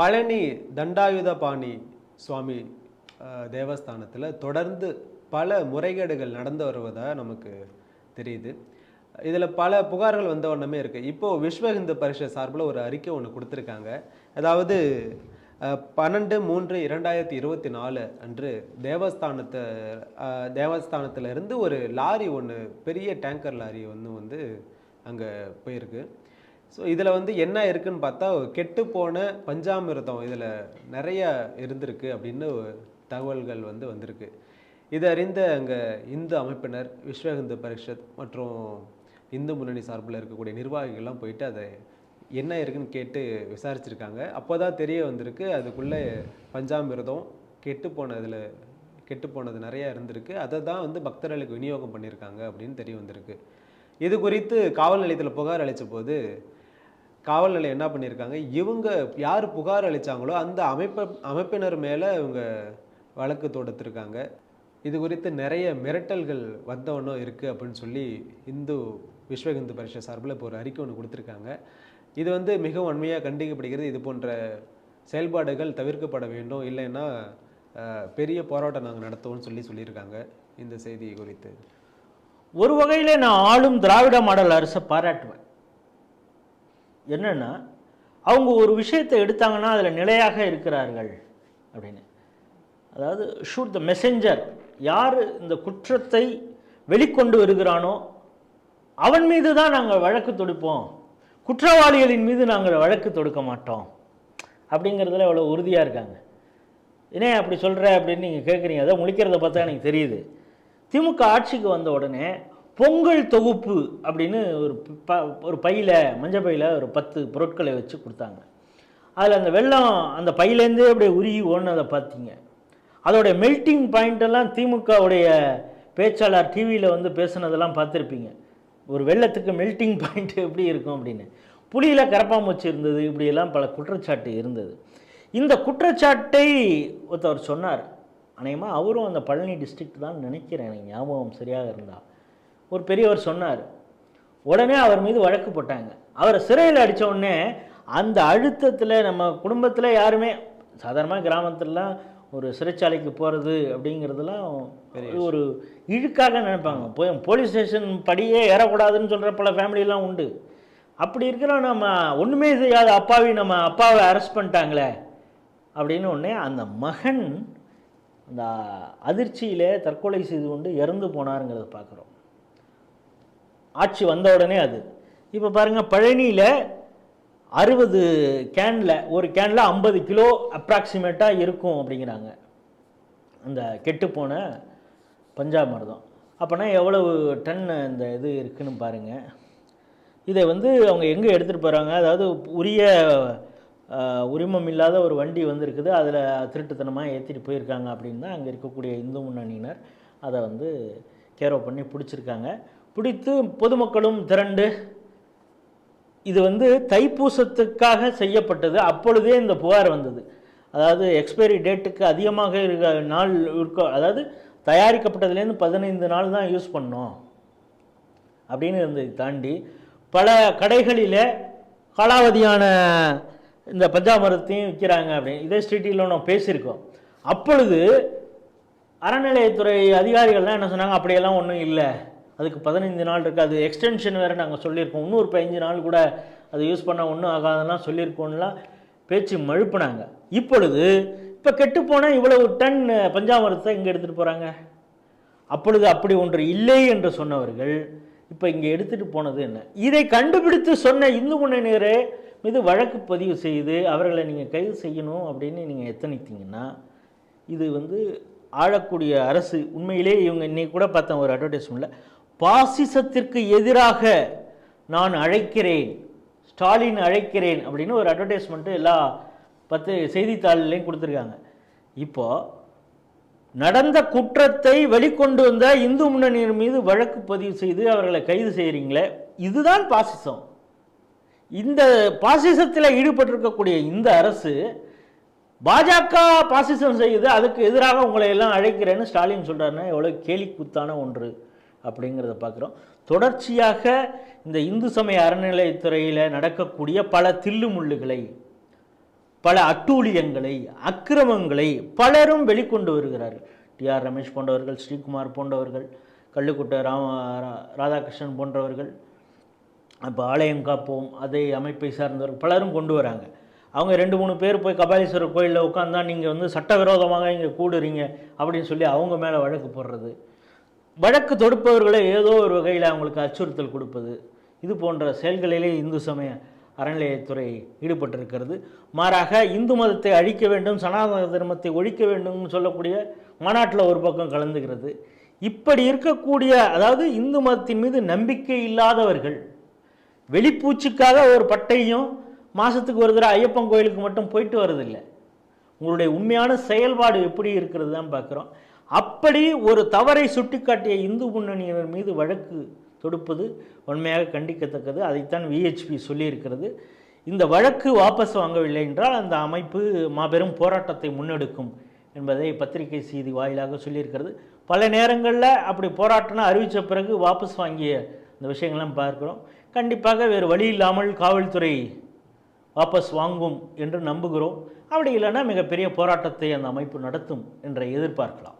பழனி தண்டாயுதபாணி சுவாமி தேவஸ்தானத்தில் தொடர்ந்து பல முறைகேடுகள் நடந்து வருவதாக நமக்கு தெரியுது. இதில் பல புகார்கள் வந்த ஒன்றுமே இருக்குது இப்போது விஸ்வ இந்து பரிஷத் சார்பில் ஒரு அறிக்கை ஒன்று கொடுத்துருக்காங்க. அதாவது பன்னெண்டு மூன்று இரண்டாயிரத்தி இருபத்தி நாலு அன்று தேவஸ்தானத்தை தேவஸ்தானத்திலிருந்து ஒரு லாரி ஒன்று பெரிய டேங்கர் லாரி ஒன்று வந்து அங்கே போயிருக்கு. ஸோ இதில் வந்து என்ன இருக்குன்னு பார்த்தா கெட்டு போன பஞ்சாமிர்தம் இதில் நிறைய இருந்திருக்கு அப்படின்னு தகவல்கள் வந்து வந்திருக்கு. இது அறிந்த அங்கே இந்து அமைப்பினர் விஸ்வ இந்து பரிஷத் மற்றும் இந்து முன்னணி சார்பில் இருக்கக்கூடிய நிர்வாகிகள்லாம் போயிட்டு அதை என்ன இருக்குன்னு கேட்டு விசாரிச்சிருக்காங்க. அப்போ தான் தெரிய வந்திருக்கு அதுக்குள்ளே பஞ்சாமிரதம் கெட்டு போனதில் கெட்டு போனது நிறையா இருந்திருக்கு. அதை தான் வந்து பக்தர்களுக்கு விநியோகம் பண்ணியிருக்காங்க அப்படின்னு தெரிய வந்திருக்கு. இது குறித்து காவல் நிலையத்தில் புகார் அளித்த போது காவல் நிலையம் என்ன பண்ணியிருக்காங்க? இவங்க யார் புகார் அளித்தாங்களோ அந்த அமைப்ப அமைப்பினர் மேலே இவங்க வழக்கு தொடுத்திருக்காங்க. இது குறித்து நிறைய மிரட்டல்கள் வந்தவனும் இருக்குது அப்படின்னு சொல்லி இந்து விஸ்வ இந்து பரிஷத் சார்பில் இப்போ ஒரு அறிக்கை ஒன்று கொடுத்துருக்காங்க. இது வந்து மிகவும் உண்மையாக கண்டிக்கப்படுகிறது. இது போன்ற செயல்பாடுகள் தவிர்க்கப்பட வேண்டும். இல்லைன்னா பெரிய போராட்டம் நாங்கள் நடத்துவோம்னு சொல்லி சொல்லியிருக்காங்க இந்த செய்தி குறித்து. ஒரு வகையில் நான் ஆளும் திராவிட மாடல் அரசை பாராட்டுவேன். என்னென்னா அவங்க ஒரு விஷயத்தை எடுத்தாங்கன்னா அதில் நிலையாக இருக்கிறார்கள் அப்படின்னு. அதாவது ஷூட் த மெசஞ்சர் யார் இந்த குற்றத்தை வெளிக்கொண்டு வருகிறானோ அவன் மீது தான் நாங்கள் வழக்கு தொடுப்போம். குற்றவாளிகளின் மீது நாங்கள் வழக்கு தொடுக்க மாட்டோம். அப்படிங்கிறதுல அவ்வளோ உறுதியாக இருக்காங்க. ஏன் அப்படி சொல்கிற அப்படின்னு நீங்கள் கேட்குறீங்க அதை முழிக்கிறத பார்த்தா எனக்கு தெரியுது. திமுக ஆட்சிக்கு வந்த உடனே பொங்கல் தொகுப்பு அப்படின்னு ஒரு ப ஒரு பையில் மஞ்சள் பையில் ஒரு பத்து பொருட்களை வச்சு கொடுத்தாங்க. அதில் அந்த வெள்ளம் அந்த பையிலேருந்தே அப்படியே உருகி ஓடுனதை பார்த்தீங்க. அதோடைய மெல்ட்டிங் பாயிண்ட்டெல்லாம் திமுகவுடைய பேச்சாளர் டிவியில் வந்து பேசுனதெல்லாம் பார்த்துருப்பீங்க. ஒரு வெள்ளத்துக்கு மெல்ட்டிங் பாயிண்ட் எப்படி இருக்கும் அப்படின்னு. புளியில் கரப்பாம்பூச்சி இருந்தது இப்படியெல்லாம் பல குற்றச்சாட்டு இருந்தது. இந்த குற்றச்சாட்டை ஒருத்தவர் சொன்னார். அநேகமாக அவரும் அந்த பழனி டிஸ்ட்ரிக்ட் தான் நினைக்கிறேன் எனக்கு ஞாபகம் சரியாக இருந்தால் ஒரு பெரியவர் சொன்னார். உடனே அவர் மீது வழக்கு போட்டாங்க. அவரை சிறையில் அடிச்ச உடனே அந்த அழுத்தத்தில் நம்ம குடும்பத்தில் யாருமே சாதாரணமாக கிராமத்துலலாம் ஒரு சிறைச்சாலைக்கு போகிறது அப்படிங்கிறதுலாம் ஒரு இழுக்காக நினைப்பாங்க. போய் போலீஸ் ஸ்டேஷன் படியே ஏறக்கூடாதுன்னு சொல்கிற பல ஃபேமிலிலாம் உண்டு. அப்படி இருக்கிற நம்ம ஒன்றுமே செய்யாத அப்பாவி நம்ம அப்பாவை அரெஸ்ட் பண்ணிட்டாங்களே அப்படின்னு உடனே அந்த மகன் அந்த அதிர்ச்சியிலே தற்கொலை செய்து கொண்டு இறந்து போனாருங்கிறத பார்க்குறோம். ஆட்சி வந்த உடனே அது. இப்போ பாருங்கள் பழனியில் அறுபது கேனில் ஒரு கேனில் ஐம்பது கிலோ அப்ராக்சிமேட்டாக இருக்கும் அப்படிங்கிறாங்க. அந்த கெட்டுப்போன பஞ்சாமிர்தம் அப்போனா எவ்வளவு டன் இந்த இது இருக்குன்னு பாருங்கள் இதை வந்து அவங்க எங்கே எடுத்துகிட்டு போகிறாங்க அதாவது உரிய உரிமம் இல்லாத ஒரு வண்டி வந்திருக்குது. அதில் திருட்டுத்தனமாக ஏற்றிட்டு போயிருக்காங்க அப்படின்னு தான் அங்கே இருக்கக்கூடிய இந்து முன்னணியினர் அதை வந்து கேரோ பண்ணி பிடிச்சிருக்காங்க. பிடித்து பொதுமக்களும் திரண்டு இது வந்து தைப்பூசத்துக்காக செய்யப்பட்டது. அப்பொழுதே இந்த புகார் வந்தது. அதாவது எக்ஸ்பைரி டேட்டுக்கு அதிகமாக இருக்க நாள் இருக்க அதாவது தயாரிக்கப்பட்டதுலேருந்து பதினைந்து நாள் தான் யூஸ் பண்ணோம். அப்படின்னு இருந்ததை தாண்டி பல கடைகளில் காலாவதியான இந்த பஞ்சாமரத்தையும் விற்கிறாங்க அப்படின்னு. இதே ஸ்ட்ரீட்டில் நம்ம பேசியிருக்கோம். அப்பொழுது அறநிலையத்துறை அதிகாரிகள்லாம் என்ன சொன்னாங்க? அப்படியெல்லாம் ஒன்றும் இல்லை. அதுக்கு பதினைந்து நாள் இருக்குது அது எக்ஸ்டென்ஷன் வேறு நாங்கள் சொல்லியிருக்கோம். இன்னொரு பதினஞ்சு நாள் கூட அது யூஸ் பண்ணால் ஒன்றும் ஆகாதெல்லாம் சொல்லியிருக்கோம்லாம் பேச்சு மழுப்புனாங்க. இப்பொழுது இப்போ கெட்டுப்போனால் இவ்வளவு டன் பஞ்சாமரத்தை இங்கே எடுத்துகிட்டு போகிறாங்க அப்பொழுது அப்படி ஒன்று இல்லை என்று சொன்னவர்கள் இப்போ இங்கே எடுத்துகிட்டு போனது என்ன? இதை கண்டுபிடித்து சொன்ன இந்து முன்னணியரே மீது வழக்கு பதிவு செய்து அவர்களை நீங்கள் கைது செய்யணும் அப்படின்னு நீங்கள் எத்தனைத்தீங்கன்னா இது வந்து ஆளக்கூடிய அரசு. உண்மையிலே இவங்க இன்றைக்கி கூட பார்த்தேன் ஒரு அட்வர்டைஸ்மெண்ட்டில் பாசிசத்திற்கு எதிராக நான் அழைக்கிறேன் ஸ்டாலின் அழைக்கிறேன் அப்படின்னு ஒரு அட்வர்டைஸ்மெண்ட்டு எல்லா பத்து செய்தித்தாள்லையும் கொடுத்துருக்காங்க. இப்போது நடந்த குற்றத்தை வெளிக்கொண்டு வந்த இந்து முன்னணியின் மீது வழக்கு பதிவு செய்து அவர்களை கைது செய்கிறீங்களே இதுதான் பாசிசம். இந்த பாசிசத்தில் ஈடுபட்டிருக்கக்கூடிய இந்த அரசு பாஜக பாசிசம் செய்யுது அதுக்கு எதிராக உங்களை எல்லாம் அழைக்கிறேன்னு ஸ்டாலின் சொல்கிறாருன்னா எவ்வளோ கேலிக்கூத்தான ஒன்று. அப்படிங்கிறத பார்க்குறோம். தொடர்ச்சியாக இந்த இந்து சமய அறநிலையத்துறையில் நடக்கக்கூடிய பல தில்லுமுள்ளுகளை பல அட்டூழியங்களை அக்கிரமங்களை பலரும் வெளிக்கொண்டு வருகிறார்கள். டிஆர் ரமேஷ் போன்றவர்கள் ஸ்ரீகுமார் போன்றவர்கள் கள்ளுக்குட்டை ராம ரா- ராதாகிருஷ்ணன் போன்றவர்கள் இப்போ ஆலயம் காப்போம் அதே அமைப்பை சார்ந்தவர்கள் பலரும் கொண்டு வராங்க. அவங்க ரெண்டு மூணு பேர் போய் கபாலீஸ்வரர் கோயிலில் உட்காந்தா நீங்கள் வந்து சட்டவிரோதமாக இங்கே கூடுறீங்க அப்படின்னு சொல்லி அவங்க மேலே வழக்கு போடுறது. வழக்கு தொடுப்பவர்களை ஏதோ ஒரு வகையில் அவங்களுக்கு அச்சுறுத்தல் கொடுப்பது. இது போன்ற செயல்களிலே இந்து சமய அறநிலையத்துறை ஈடுபட்டிருக்கிறது. மாறாக இந்து மதத்தை அழிக்க வேண்டும் சனாதன தர்மத்தை ஒழிக்க வேண்டும்னு சொல்லக்கூடிய மாநாட்டில் ஒரு பக்கம் கலந்துகிறது. இப்படி இருக்கக்கூடிய அதாவது இந்து மதத்தின் மீது நம்பிக்கை இல்லாதவர்கள் வெளிப்பூச்சிக்காக ஒரு பட்டையும் மாதத்துக்கு ஒரு தடவை ஐயப்பன் கோயிலுக்கு மட்டும் போயிட்டு வரதில்லை உங்களுடைய உண்மையான செயல்பாடு எப்படி இருக்கிறது தான் பார்க்குறோம். அப்படி ஒரு தவறை சுட்டிக்காட்டிய இந்து முன்னணியினர் மீது வழக்கு தொடுப்பது உண்மையாக கண்டிக்கத்தக்கது. அதைத்தான் விஹெச்பி சொல்லியிருக்கிறது. இந்த வழக்கு வாபஸ் வாங்கவில்லை என்றால் அந்த அமைப்பு மாபெரும் போராட்டத்தை முன்னெடுக்கும் என்பதை பத்திரிகை செய்தி வாயிலாக சொல்லியிருக்கிறது. பல நேரங்களில் அப்படி போராட்டம்னு அறிவித்த பிறகு வாபஸ் வாங்கிய இந்த விஷயங்கள்லாம் பார்க்குறோம். கண்டிப்பாக வேறு வழி இல்லாமல் காவல்துறை வாபஸ் வாங்கும் என்று நம்புகிறோம். அப்படி இல்லைன்னா மிகப்பெரிய போராட்டத்தை அந்த அமைப்பு நடத்தும் என்ற எதிர்பார்க்கலாம்.